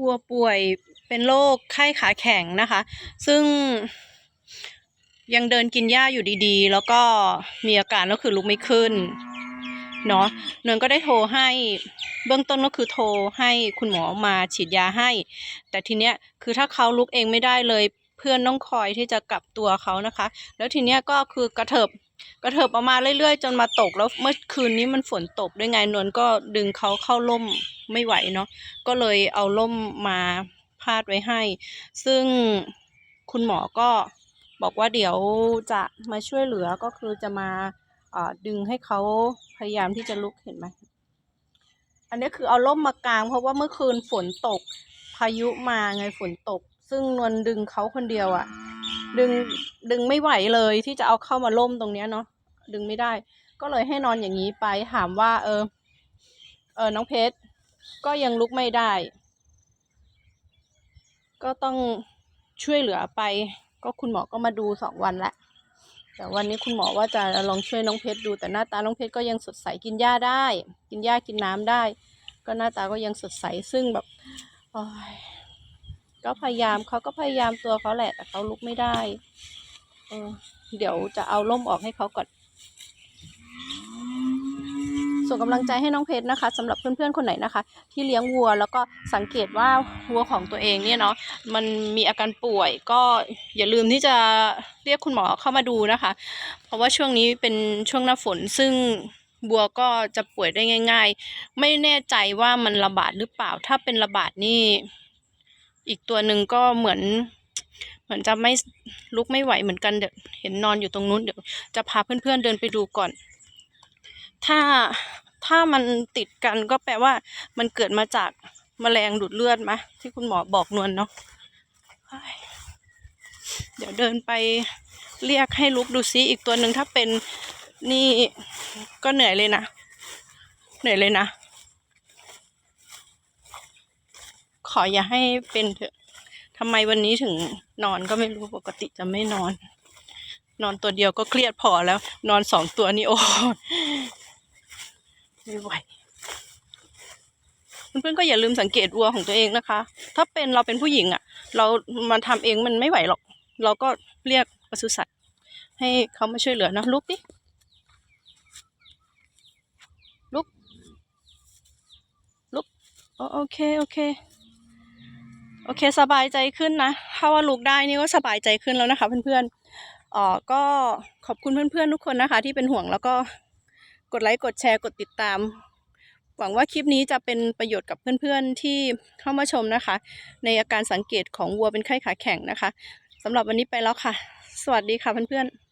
วัวป่วยเป็นโรคไข้ขาแข็งนะคะ ซึ่งยังเดินกินหญ้าอยู่ดีๆ แล้วก็มีอาการก็คือลุกไม่ขึ้นเนาะเนนก็ได้โทรให้เบื้องต้นก็คือโทรให้คุณหมอมาฉีดยาให้ แต่ทีเนี้ยคือถ้าเขาลุกเองไม่ได้เลย เพื่อนต้องคอยที่จะกลับตัวเขานะคะ แล้วทีเนี้ยก็คือกระเถิบ กระเถิบออกมาเรื่อยๆ จนมาตกแล้วเมื่อคืนนี้มันฝนตกด้วยไงนวลก็ดึงเขาเข้าร่มไม่ไหวเนาะก็เลยเอาล่มมาพาดไว้ให้ ซึ่งคุณหมอก็บอกว่าเดี๋ยวจะมาช่วยเหลือก็คือจะมาเออดึงให้เขาพยายามที่จะลุกเห็นไหมอันนี้คือเอาล่มมากาง เพราะว่าเมื่อคืนฝนตกพายุมาไงฝนตก ซึ่งนวลดึงเขาคนเดียวอะ ดึงดึงไม่ไหวเลยที่จะเอาเข้ามาล่มตรงเนี้ยเนาะดึงไม่ได้ ก็เลยให้นอนอย่างนี้ไปถามว่า เออ เออน้องเพชรก็ยังลุกไม่ได้ ก็ต้องช่วยเหลือไป ก็คุณหมอก็มาดูสองวันแล้วแต่วันนี้คุณหมอว่าจะลองช่วยน้องเพชรดูแต่หน้าตาน้องเพชรก็ยังสดใสกินหญ้าได้ กินหญ้ากินน้ำได้ ก็หน้าตาก็ยังสดใสซึ่งแบบอ ก็พยายามเขาก็พยายามตัวเขาแหละ แต่เขาลุกไม่ได้ เออ เดี๋ยวจะเอาล่มออกให้เขาก่อน ส่งกำลังใจให้น้องเพชรนะคะสำหรับเพื่อนๆคนไหนนะคะ ที่เลี้ยงวัวแล้วก็สังเกตว่าวัวของตัวเองเนี่ยเนาะมันมีอาการป่วย ก็อย่าลืมที่จะเรียกคุณหมอเข้ามาดูนะคะ เพราะว่าช่วงนี้เป็นช่วงหน้าฝนซึ่งวัวก็จะป่วยได้ง่าย ๆ ไม่แน่ใจว่ามันระบาดหรือเปล่า ถ้าเป็นระบาดนี่ อีกตัวหนึ่งก็เหมือน เหมือนจะไม่ลุกไม่ไหวเหมือนกันเดี๋ยวเห็นนอนอยู่ตรงนู้นเดี๋ยวจะพาเพื่อนๆเดินไปดูก่อน ถ้าถ้ามันติดกันก็แปลว่า มันเกิดมาจากแมลงดูดเลือดไหมที่คุณหมอบอกนวลเนาะเดี๋ยวเดินไปเรียกให้ลุกดูซิอีกตัวหนึ่งถ้าเป็นนี่ก็เหนื่อยเลยนะ เหนื่อยเลยนะ ขออย่าให้เป็นเถอะทำไมวันนี้ถึงนอนก็ไม่รู้ปกติจะไม่นอน นอนตัวเดียวก็เครียดพอแล้ว นอนสองตัวนี่โอ้ไม่ไหวเพื่อนๆก็อย่าลืมสังเกตวัวของตัวเองนะคะ ถ้าเป็นเราเป็นผู้หญิงอะ่ะ เรามาทำเองมันไม่ไหวหรอก เราก็เรียกปศุสัตว์ให้เขามาช่วยเหลือนะลุกดิลุกลุกโอเค โอเค โอเคสบายใจขึ้นนะ ถ้าว่าลุกได้นี่ก็สบายใจขึ้นแล้วนะคะ เพื่อนๆอ่อก็ขอบคุณเพื่อนๆทุกคนนะคะ ที่เป็นห่วงแล้วก็กดไลค์กดแชร์กดติดตาม หวังว่าคลิปนี้จะเป็นประโยชน์กับเพื่อนๆที่เข้ามาชมนะคะ ในอาการสังเกตของวัวเป็นไข้ขาแข็งนะคะสำหรับวันนี้ไปแล้วค่ะ สวัสดีค่ะเพื่อนๆ